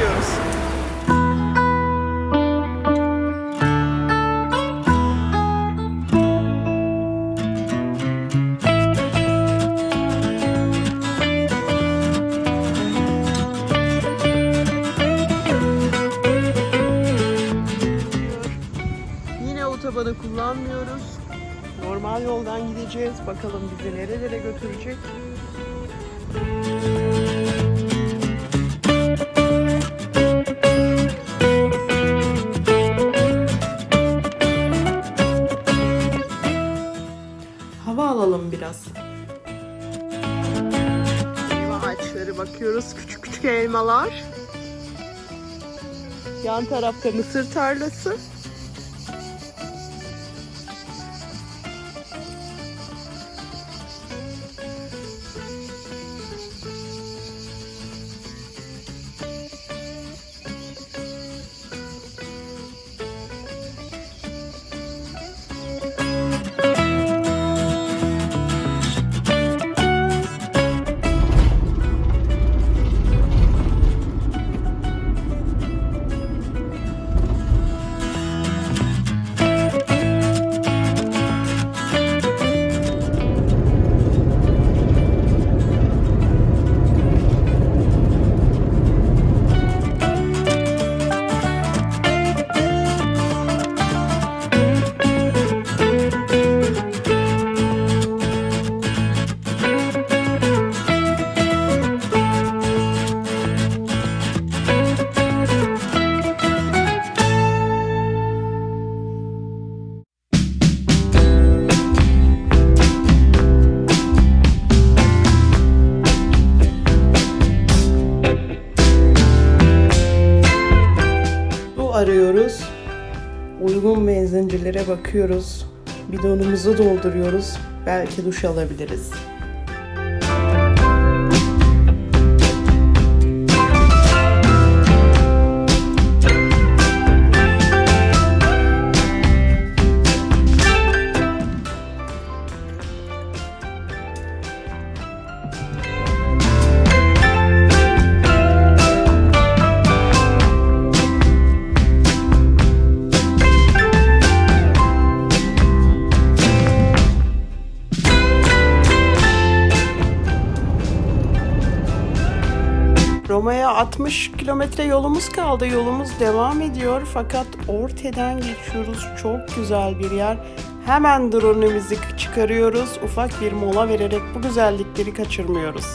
gidiyoruz. Yine otobanı kullanmıyoruz. Normal yoldan gideceğiz. Bakalım bizi nerelere götürecek. Bakıyoruz. Küçük küçük elmalar. Yan tarafta mısır tarlası. Benzincilere bakıyoruz. Bidonumuzu dolduruyoruz. Belki duş alabiliriz. Roma'ya 60 kilometre yolumuz kaldı. Yolumuz devam ediyor fakat Orte'den geçiyoruz. Çok güzel bir yer. Hemen drone'imizi çıkarıyoruz. Ufak bir mola vererek bu güzellikleri kaçırmıyoruz.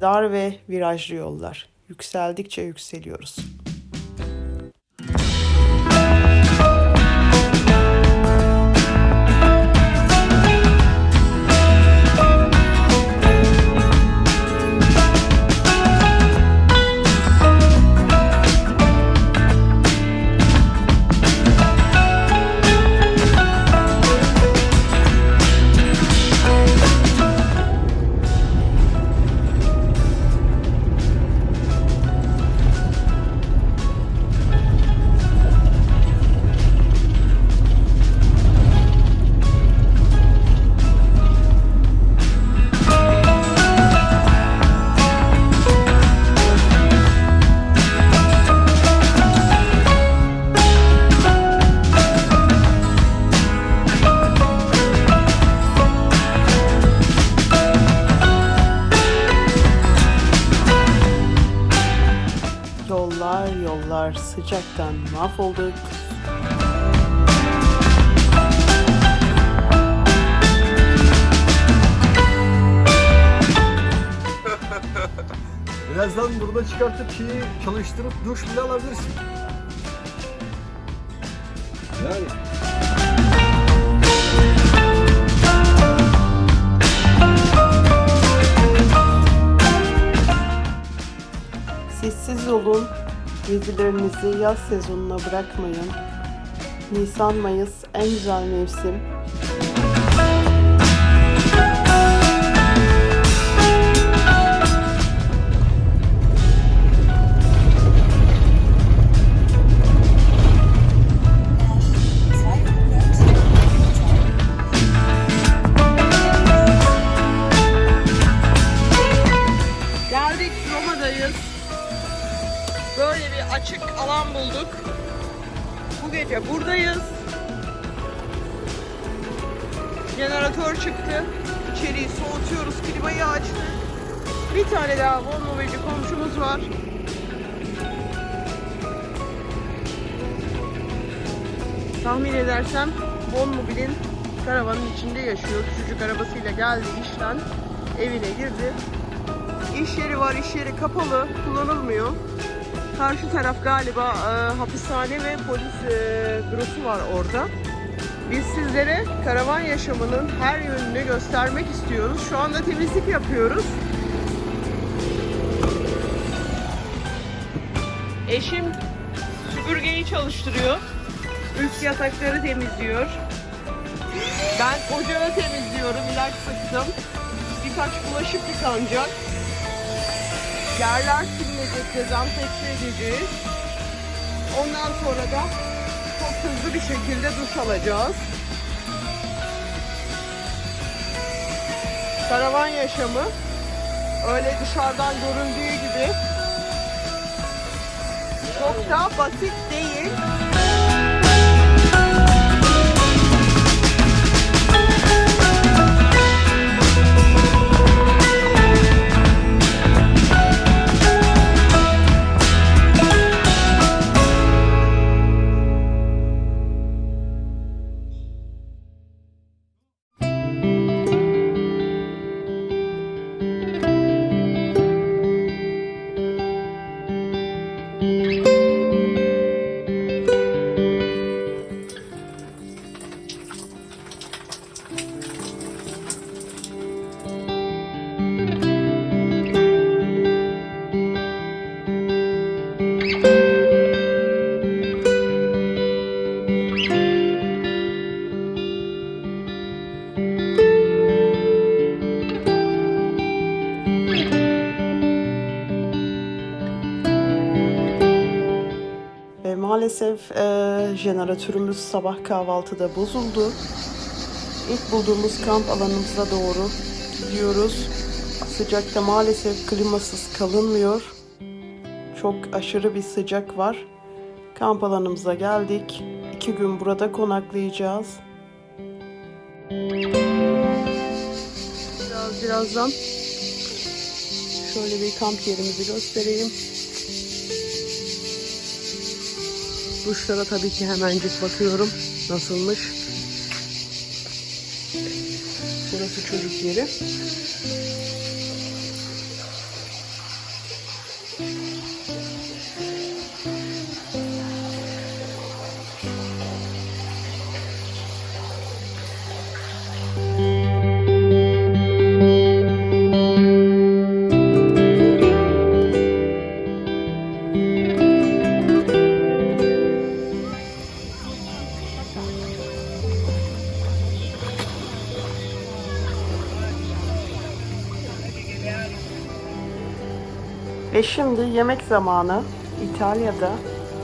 Dar ve virajlı yollar. Yükseldikçe yükseliyoruz. Yollar yollar sıcaktan mahvolduk. Birazdan burada çıkartıp şeyi çalıştırıp duş bile alabilirsin. Yani. Gezilerinizi yaz sezonuna bırakmayın. Nisan Mayıs en güzel mevsim. Jeneratör çıktı. İçeriği soğutuyoruz, klimayı açtık. Bir tane daha Volvo'cu komşumuz var. Tahmin edersem Bonmobil'in karavanın içinde yaşıyor. Küçücük arabasıyla geldi işten. Evine girdi. İş yeri var, iş yeri kapalı, kullanılmıyor. Karşı taraf galiba e, hapishane ve polis e, bürosu var orada. Biz sizlere karavan yaşamının her yönünü göstermek istiyoruz. Şu anda temizlik yapıyoruz. Eşim süpürgeyi çalıştırıyor. Üst yatakları temizliyor. Ben ocağı temizliyorum, ilaç sıktım. Birkaç bulaşık yıkanacak. Yerler silinecek, dezenfekte edeceğiz. Ondan sonra da çok hızlı bir şekilde duş alacağız. Karavan yaşamı öyle dışarıdan göründüğü gibi çok da basit değil. Maalesef e, jeneratörümüz sabah kahvaltıda bozuldu. İlk bulduğumuz kamp alanımıza doğru gidiyoruz. Sıcakta maalesef klimasız kalınmıyor. Çok aşırı bir sıcak var. Kamp alanımıza geldik. İki gün burada konaklayacağız. Biraz birazdan şöyle bir kamp yerimizi göstereyim. Duşlara tabii ki hemencik bakıyorum. Nasılmış? Burası çocuk yeri. Ve şimdi yemek zamanı. İtalya'da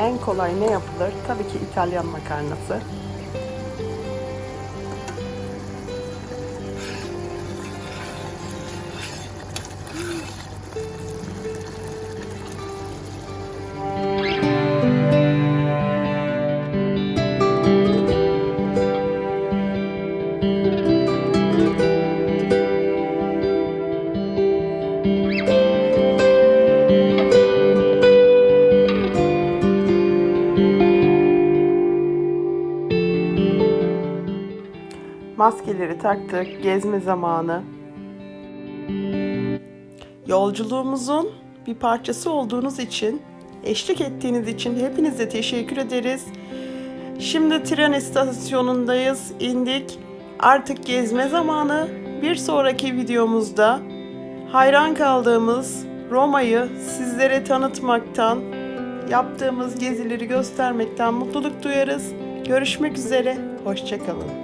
en kolay ne yapılır? Tabii ki İtalyan makarnası. Maskeleri taktık. Gezme zamanı. Yolculuğumuzun bir parçası olduğunuz için, eşlik ettiğiniz için hepinize teşekkür ederiz. Şimdi tren istasyonundayız, indik. Artık gezme zamanı. Bir sonraki videomuzda hayran kaldığımız Roma'yı sizlere tanıtmaktan, yaptığımız gezileri göstermekten mutluluk duyarız. Görüşmek üzere, hoşçakalın.